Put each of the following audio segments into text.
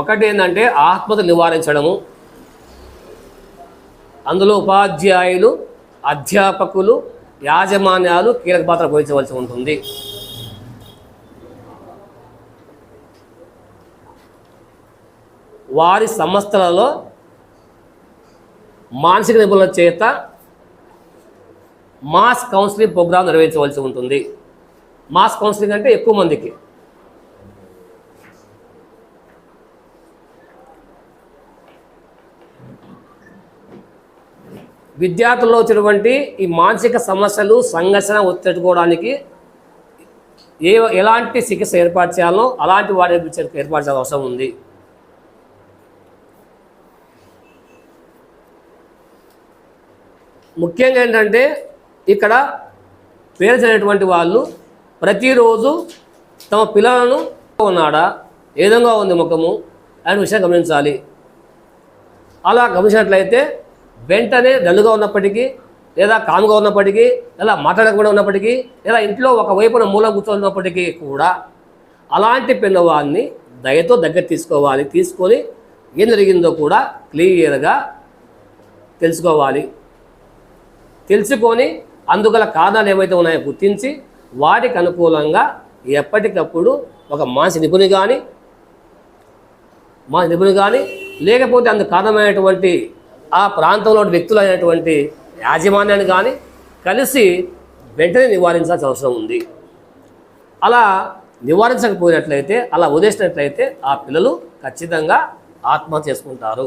ఒకటి ఏంటంటే ఆత్మత నివారించడము. అందులో ఉపాధ్యాయులు అధ్యాపకులు యాజమాన్యాలు కీలక పాత్ర పోయించవలసి ఉంటుంది. వారి సంస్థలలో మానసిక నిపుణుల చేత మాస్ కౌన్సిలింగ్ ప్రోగ్రాం నిర్వహించవలసి ఉంటుంది. మాస్ కౌన్సిలింగ్ అంటే ఎక్కువ మందికి. విద్యార్థుల్లో వచ్చినటువంటి ఈ మానసిక సమస్యలు సంఘర్షణ ఒత్తిడుకోవడానికి ఏ ఎలాంటి చికిత్స ఏర్పాటు చేయాలో అలాంటి వాటి ఏర్పాటు చేయాల్సిన అవసరం ఉంది. ముఖ్యంగా ఏంటంటే ఇక్కడ పేరు చదివినటువంటి వాళ్ళు ప్రతిరోజు తమ పిల్లలను ఉన్నాడా? ఏ విధంగా ఉంది ముఖము? అనే విషయం గమనించాలి. అలా గమనించినట్లయితే వెంటనే డల్లుగా ఉన్నప్పటికీ లేదా కామ్గా ఉన్నప్పటికీ లేదా మాట్లాడకుండా ఉన్నప్పటికీ లేదా ఇంట్లో ఒక వైపున మూల కూర్చున్నప్పటికీ కూడా అలాంటి పిల్లవాడిని దయతో దగ్గర తీసుకోవాలి. తీసుకొని ఏం జరిగిందో కూడా క్లియర్గా తెలుసుకోవాలి. తెలుసుకొని అందుగల కారణాలు ఏవైతే ఉన్నాయో గుర్తించి వాటికి అనుకూలంగా ఎప్పటికప్పుడు ఒక మానసిక నిపుణి కానీ మా నిపుణులు కానీ లేకపోతే అందుకు కారణమైనటువంటి ఆ ప్రాంతంలో అయినటువంటి యాజమాన్యాన్ని కానీ కలిసి వెంటనే నివారించాల్సిన అవసరం ఉంది. అలా నివారించకపోయినట్లయితే అలా వదిలేసినట్లయితే ఆ పిల్లలు ఖచ్చితంగా ఆత్మహత్య చేసుకుంటారు.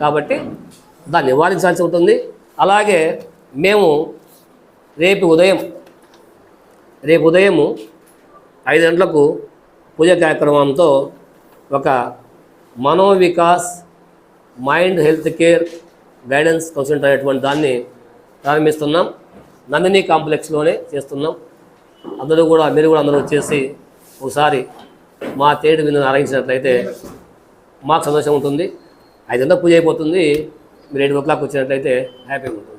కాబట్టి దాన్ని నివారించాల్సి ఉంటుంది. అలాగే మేము రేపు ఉదయం రేపు ఉదయము ఐదు గంటలకు పూజ కార్యక్రమంతో ఒక Manovikas mind health care guidance counselling అనేటువంటి దాన్ని ప్రారంభిస్తున్నాం. నందిని కాంప్లెక్స్లోనే చేస్తున్నాం. అందరూ కూడా మీరు కూడా అందరూ వచ్చేసి ఒకసారి మా తేడు విందును ఆరగించినట్లయితే మాకు సంతోషం ఉంటుంది. ఐదు పూజ అయిపోతుంది. మీరు ఎయిట్ ఓ క్లాక్ వచ్చినట్లయితే హ్యాపీగా ఉంటుంది.